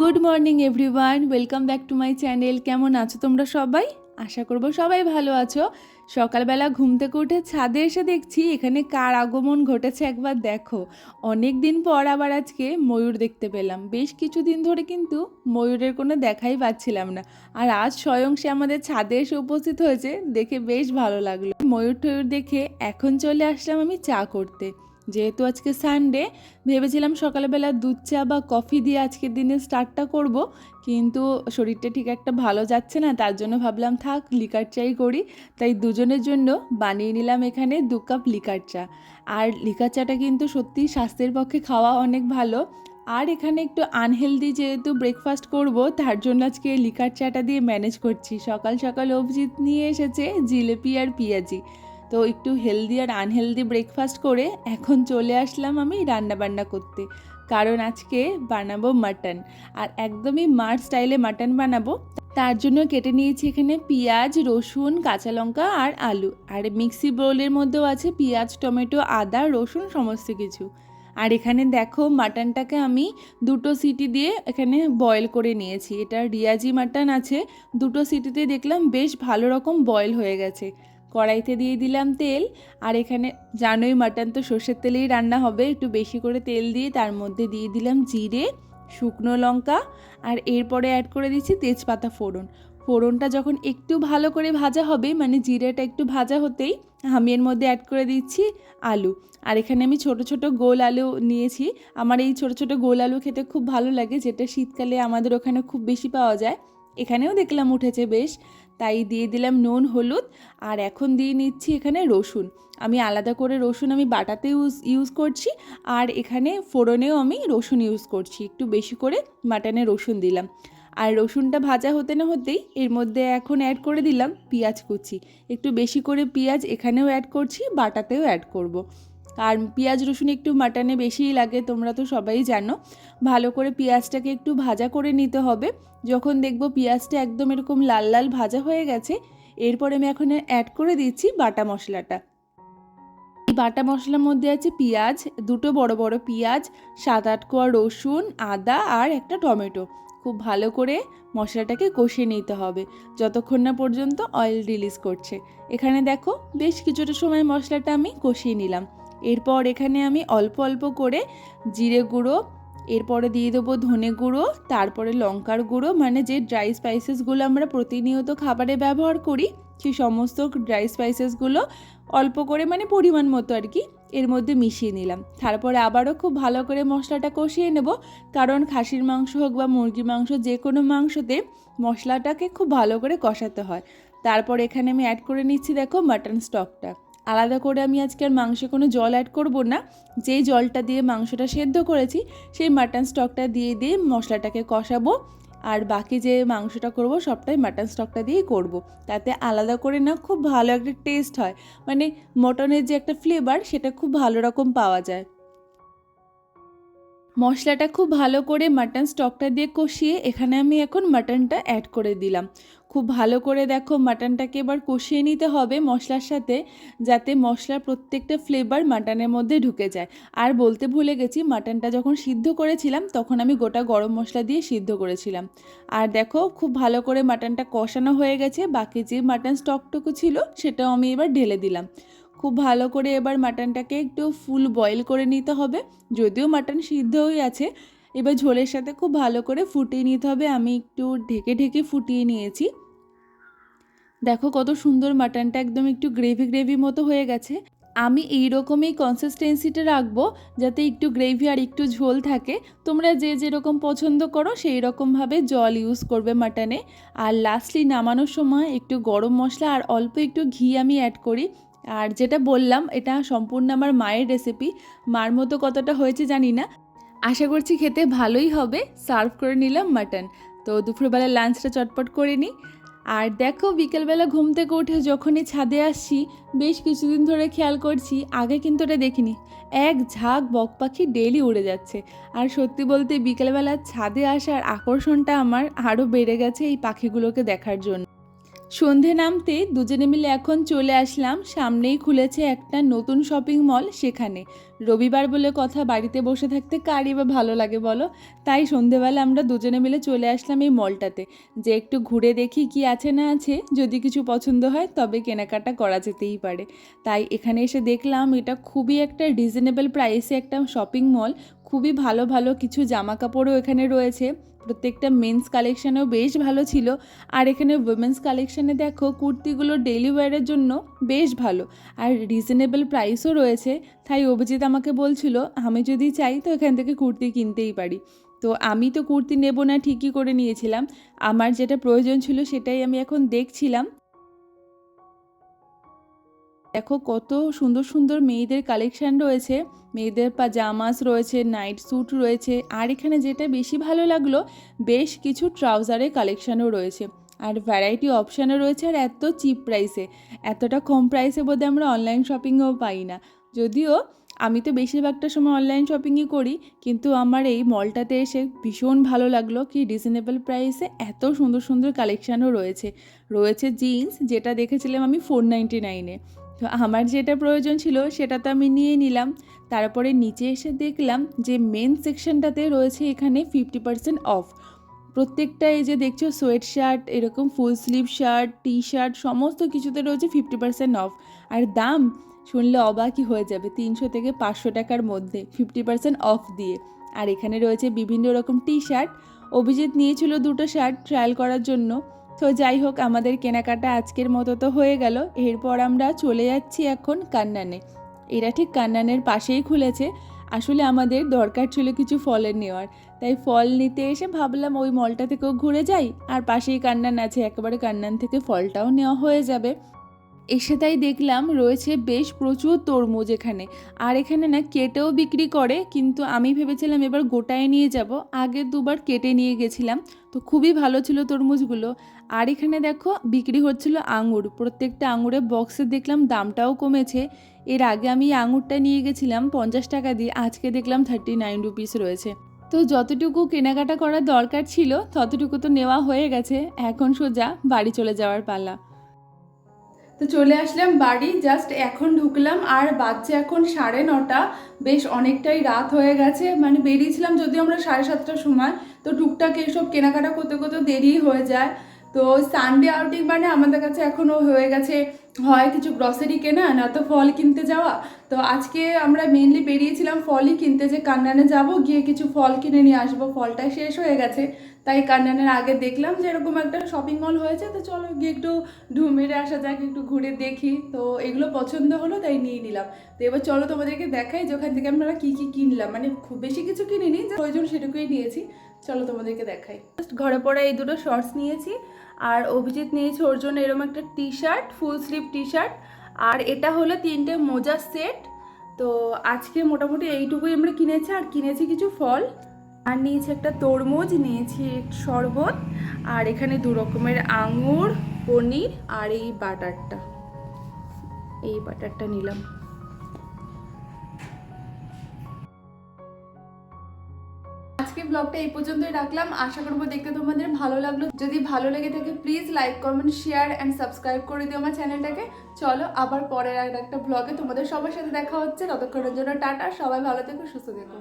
Good morning everyone, welcome back to my channel. কেমন আছো তোমরা সবাই? আশা করব সবাই ভালো আছো। সকালবেলা ঘুম থেকে উঠে ছাদে এসে দেখছি এখানে কার আগমন ঘটেছে একবার দেখো। অনেক দিন পর আবার আজকে ময়ূর দেখতে পেলাম। বেশ কিছুদিন ধরে কিন্তু ময়ূরের কোনো দেখাই পাচ্ছিলাম না। আর আজ স্বয়ং সে আমাদের ছাদে এসে উপস্থিত হয়েছে, দেখে বেশ ভালো লাগল। ময়ূর টয়ূর দেখে এখন চলে আসলাম আমি চা করতে। যেহেতু আজকে সানডে ভেবেছিলাম সকালবেলা দুধ চা বা কফি দিয়ে আজকের দিনে স্টার্টটা করব, কিন্তু শরীরটা ঠিক একটা ভালো যাচ্ছে না, তার জন্য ভাবলাম থাক লিকার চাই করি। তাই দুজনের জন্য বানিয়ে নিলাম এখানে দু কাপ লিকার চা। আর লিকার চাটা কিন্তু সত্যি স্বাস্থ্যের পক্ষে খাওয়া অনেক ভালো। আর এখানে একটু আনহেলদি যেহেতু ব্রেকফাস্ট করব, তার জন্য আজকে লিকার চাটা দিয়ে ম্যানেজ করছি। সকাল সকাল অভিজিৎ নিয়ে এসেছে জিলেপি আর পিঁয়াজি। তো একটু হেলদি আর আনহেলদি ব্রেকফাস্ট করে এখন চলে আসলাম আমি রান্না বান্না করতে। কারণ আজকে বানাবো মাটন আর একদমই মার স্টাইলে মাটন বানাবো। তার জন্য কেটে নিয়েছি এখানে পেঁয়াজ, রসুন, কাঁচা লঙ্কা আর আলু। আর মিক্সি বোলের মধ্যেও আছে পেঁয়াজ, টমেটো, আদা, রসুন, সমস্ত কিছু। আর এখানে দেখো মাটনটাকে আমি দুটো সিটি দিয়ে এখানে বয়েল করে নিয়েছি। এটা রিয়াজি মাটন আছে। দুটো সিটিতে দেখলাম বেশ ভালো রকম বয়েল হয়ে গেছে। কড়াইতে দিয়ে দিলাম তেল, আর এখানে জানোই মাটন তো সর্ষের তেলেই রান্না হবে, একটু বেশি করে তেল দিয়ে তার মধ্যে দিয়ে দিলাম জিরে, শুকনো লঙ্কা, আর এরপরে অ্যাড করে দিচ্ছি তেজপাতা ফোড়ন। ফোড়নটা যখন একটু ভালো করে ভাজা হবে মানে জিরেটা একটু ভাজা হতেই আমি এর মধ্যে অ্যাড করে দিচ্ছি আলু। আর এখানে আমি ছোট ছোট গোল আলু নিয়েছি, আমার এই ছোট ছোট গোল আলু খেতে খুব ভালো লাগে, যেটা শীতকালে আমাদের ওখানে খুব বেশি পাওয়া যায়। এখানেও দেখলাম উঠেছে বেশ। তাই দিয়ে দিলাম নুন, হলুদ আর এখন দিয়ে নিচ্ছি এখানে রসুন। আমি আলাদা করে রসুন আমি বাটাতে ইউজ ইউজ করছি আর এখানে ফোড়নেও আমি রসুন ইউজ করছি। একটু বেশি করে মাটনে রসুন দিলাম। আর রসুনটা ভাজা হতে না হতেই এর মধ্যে এখন অ্যাড করে দিলাম পেঁয়াজ কুচি। একটু বেশি করে পেঁয়াজ এখানেও অ্যাড করছি, বাটাতেও অ্যাড করব। আর পেঁয়াজ, রসুন একটু মাটনে বেশিই লাগে, তোমরা তো সবাই জানো। ভালো করে পেঁয়াজটাকে একটু ভাজা করে নিতে হবে। যখন দেখব পেঁয়াজটা একদম এরকম লাল লাল ভাজা হয়ে গেছে, এরপরে আমি এখন অ্যাড করে দিচ্ছি বাটা মশলাটা। বাটা মশলার মধ্যে আছে পেঁয়াজ, দুটো বড় বড় পেঁয়াজ, সাত আট কোয়া রসুন, আদা আর একটা টমেটো। খুব ভালো করে মশলাটাকে কষিয়ে নিতে হবে। যতক্ষণ না পর্যন্ত অয়েল রিলিজ করছে। এখানে দেখো বেশ কিছুটা সময় মশলাটা আমি কষিয়ে নিলাম। এরপর এখানে আমি অল্প অল্প করে জিরে গুঁড়ো, এরপরে দিয়ে দেবো ধনে গুঁড়ো, তারপরে লঙ্কার গুঁড়ো মানে যে ড্রাই স্পাইসেসগুলো আমরা প্রতিনিয়ত খাবারে ব্যবহার করি, সেই সমস্ত ড্রাই স্পাইসেসগুলো অল্প করে মানে পরিমাণ মতো আর কি এর মধ্যে মিশিয়ে নিলাম। তারপরে আবারও খুব ভালো করে মশলাটা কষিয়ে নেব, কারণ খাসির মাংস হোক বা মুরগির মাংস যে কোনো মাংসতে মশলাটাকে খুব ভালো করে কষাতে হয়। তারপর এখানে আমি অ্যাড করে নিচ্ছি দেখো মাটন স্টকটা আলাদা করে আমি আজকে আর মাংসে কোনো জল অ্যাড করব না। যেই জলটা দিয়ে মাংসটা সেদ্ধ করেছি, সেই মাটন স্টকটা দিয়ে দিয়ে মশলাটাকে কষাবো। আর বাকি যে মাংসটা করব, সবটাই মাটন স্টকটা দিয়েই করব। তাতে আলাদা করে না খুব ভালো একটা টেস্ট হয়। মানে মটনের যে একটা ফ্লেভার সেটা খুব ভালো রকম পাওয়া যায়। মশলাটা খুব ভালো করে মাটন স্টকটা দিয়ে কষিয়ে এখানে আমি এখন মাটনটা অ্যাড করে দিলাম। খুব ভালো করে দেখো মাটনটাকে এবার কষিয়ে নিতে হবে মশলার সাথে যাতে মশলার প্রত্যেকটা ফ্লেভার মাটনের মধ্যে ঢুকে যায়। আর বলতে ভুলে গেছি মাটনটা যখন সিদ্ধ করেছিলাম তখন আমি গোটা গরম মশলা দিয়ে সিদ্ধ করেছিলাম। আর দেখো খুব ভালো করে মাটনটা কষানো হয়ে গেছে। বাকি যে মাটন স্টকটুকু ছিল সেটাও আমি এবার ঢেলে দিলাম। খুব ভালো করে এবার মাটনটাকে একটু ফুল বয়েল করে নিতে হবে। যদিও মাটন সিদ্ধ হয়ে আছে, এবার ঝোলের সাথে খুব ভালো করে ফুটিয়ে নিতে হবে। আমি একটু ঢেকে ঢেকে ফুটিয়ে নিয়েছি। দেখো কত সুন্দর মাটনটা একদম একটু গ্রেভি গ্রেভি মতো হয়ে গেছে। আমি এই রকমই কনসিস্টেন্সিটা রাখব যাতে একটু গ্রেভি আর একটু ঝোল থাকে। তোমরা যে যেরকম পছন্দ করো সেই রকমভাবে জল ইউজ করবে মাটনে। আর লাস্টলি নামানোর সময় একটু গরম মশলা আর অল্প একটু ঘি আমি অ্যাড করি। আর যেটা বললাম, এটা সম্পূর্ণ আমার মায়ের রেসিপি মার মতো কতটা হয়েছে জানি না। আশা করছি খেতে ভালোই হবে। সার্ভ করে নিলাম মাটন তো দুপুরবেলা লাঞ্চটা চটপট করে নিই। আর দেখো, বিকেলবেলা ঘুম থেকে উঠে যখনই ছাদে আসছি, বেশ কিছুদিন ধরে খেয়াল করছি, আগে কিন্তু এটা দেখিনি। এক ঝাঁক বক পাখি ডেলি উড়ে যাচ্ছে। আর সত্যি বলতে বিকেলবেলা ছাদে আসার আকর্ষণটা আমার আরও বেড়ে গেছে এই পাখিগুলোকে দেখার জন্য। সন্ধে নামতে দুজনে মিলে এখন চলে আসলাম। সামনেই খুলেছে একটা নতুন শপিং মল সেখানে। রবিবার বলে কথা, বাড়িতে বসে থাকতে কারই বা ভালো লাগে বলো? তাই সন্ধেবেলা আমরা দুজনে মিলে চলে আসলাম এই মলটাতে। যে একটু ঘুরে দেখি কি আছে না আছে, যদি কিছু পছন্দ হয় তবে কেনাকাটা করা যেতেই পারে। তাই এখানে এসে দেখলাম এটা খুবই একটা রিজনেবল প্রাইসে একটা শপিং মল খুবই ভালো ভালো কিছু জামা কাপড়ও এখানে রয়েছে। প্রত্যেকটা মেন্স কালেকশানেও বেশ ভালো ছিল। আর এখানে উইমেন্স কালেকশানে দেখো, কুর্তিগুলো ডেলি ওয়ারের জন্য বেশ ভালো। আর রিজনেবল প্রাইসও রয়েছে। তাই অভিজিৎ আমাকে বলছিল, আমি যদি চাই তো এখান থেকে কুর্তি কিনতেই পারি। তো আমি তো কুর্তি নেব না, ঠিকই করে নিয়েছিলাম। আমার যেটা প্রয়োজন ছিল সেটাই আমি এখন দেখছিলাম। দেখো কত সুন্দর সুন্দর মেয়েদের কালেকশান রয়েছে। মেয়েদের পাজামাস রয়েছে নাইট স্যুট রয়েছে। আর এখানে যেটা বেশি ভালো লাগল, বেশ কিছু ট্রাউজারের কালেকশানও রয়েছে। আর ভ্যারাইটি অপশানও রয়েছে আর এত চিপ প্রাইসে এতটা কম প্রাইসে বোধহয় আমরা অনলাইন শপিংও পাই না। যদিও আমি তো বেশিরভাগটা সময় অনলাইন শপিংই করি, কিন্তু আমার এই মলটাতে এসে ভীষণ ভালো লাগল কি রিজনেবল প্রাইসে এত সুন্দর সুন্দর কালেকশানও রয়েছে। রয়েছে জিন্স যেটা দেখেছিলাম আমি ফোর নাইনটি নাইনে তো আমার যেটা প্রয়োজন ছিল সেটা তো আমি নিয়ে নিলাম। তারপরে নিচে এসে দেখলাম যে মেন সেকশনটাতে রয়েছে এখানে ফিফটি পার্সেন্ট অফ প্রত্যেকটা এই যে দেখছ সোয়েট শার্ট এরকম full sleeve shirt T shirt সমস্ত কিছুতে রয়েছে ফিফটি পার্সেন্ট অফ আর দাম শুনলে অবাকই হয়ে যাবে তিনশো থেকে পাঁচশো টাকার মধ্যে ফিফটি পার্সেন্ট অফ দিয়ে। আর এখানে রয়েছে বিভিন্ন রকম টি শার্ট অভিজিৎ নিয়েছিল দুটো শার্ট ট্রায়াল করার জন্য। তো যাই হোক, আমাদের কেনাকাটা আজকের মতো তো হয়ে গেল। এরপর আমরা চলে যাচ্ছি এখন কান্নানে। এরা ঠিক কান্নানের পাশেই খুলেছে। আসলে আমাদের দরকার ছিল কিছু ফলের নেওয়ার। তাই ফল নিতে এসে ভাবলাম ওই মলটা থেকেও ঘুরে যাই। আর পাশেই কান্নান আছে, একেবারে কান্নান থেকে ফলটাও নেওয়া হয়ে যাবে। এসে তাই দেখলাম রয়েছে বেশ প্রচুর তরমুজ এখানে। আর এখানে না কেটেও বিক্রি করে, কিন্তু আমি ভেবেছিলাম এবার গোটায় নিয়ে যাব। আগে দুবার কেটে নিয়ে গেছিলাম, তো খুবই ভালো ছিল তরমুজগুলো। আর এখানে দেখো বিক্রি হচ্ছিল আঙুর। প্রত্যেকটা আঙুরের বক্সে দেখলাম দামটাও কমেছে। এর আগে আমি আঙুরটা নিয়ে গেছিলাম পঞ্চাশ টাকা দিয়ে, আজকে দেখলাম থার্টি নাইন রুপিস রয়েছে। তো যতটুকু কেনাকাটা করার দরকার ছিল, ততটুকু তো নেওয়া হয়ে গেছে। এখন সোজা বাড়ি চলে যাওয়ার পালা। তো চলে আসলাম বাড়ি জাস্ট এখন ঢুকলাম, আর বাচ্চা এখন সাড়ে নটা, বেশ অনেকটাই রাত হয়ে গেছে মানে বেরিয়েছিলাম যদিও আমরা সাড়ে সাতটার সময়, তো টুকটাক এইসব কেনাকাটা করতে করতে দেরি হয়ে যায়, তো সানডে আউটিং মানে আমাদের কাছে এখনও হয়ে গেছে হয় কিছু গ্রসারি কেনা, না তো ফল কিনতে যাওয়া। তো আজকে আমরা মেনলি বেরিয়েছিলাম ফলই কিনতে, যে কান্নানে যাব, গিয়ে কিছু ফল কিনে নিয়ে আসব। ফলটা শেষ হয়ে গেছে। তাই কান্নানের আগে দেখলাম যে এরকম একটা শপিং মল হয়েছে, তো চলো গিয়ে একটু ঢু মেরে আসা যাক, একটু ঘুরে দেখি। তো এগুলো পছন্দ হলো, তাই নিয়ে নিলাম। তো এবার চলো তোমাদেরকে দেখাই যে ওখান থেকে আমরা কী কী কিনলাম। মানে খুব বেশি কিছু কিনিনি, যে প্রয়োজন সেটুকুই নিয়েছি। চলো তোমাদেরকে দেখাই। জাস্ট ঘরে পরে এই দুটো শর্টস নিয়েছি। আর অভিজিৎ নিয়েছে ওর জন্য এরকম একটা T shirt full sleeve T shirt আর এটা হলো তিনটে মোজার সেট তো আজকে মোটামুটি এইটুকুই আমরা কিনেছি, আর কিনেছি কিছু ফল। আর নিয়েছি একটা তরমুজ, নিয়েছি শরবত, আর এখানে দু রকমের আঙুর, পনির, আর এই বাটারটা। এই বাটারটা নিলাম। ব্লগটা এই পর্যন্তই রাখলাম। আশা করব দেখতে তোমাদের ভালো লাগল। যদি ভালো লেগে থাকে please like comment share and subscribe করে দিও আমার চ্যানেলটাকে চলো, আবার পরের আর একটা ব্লগে তোমাদের সবার সাথে দেখা হচ্ছে। ততক্ষণের জন্য টাটা, সবাই ভালো থেকো, সুস্থ থেকো।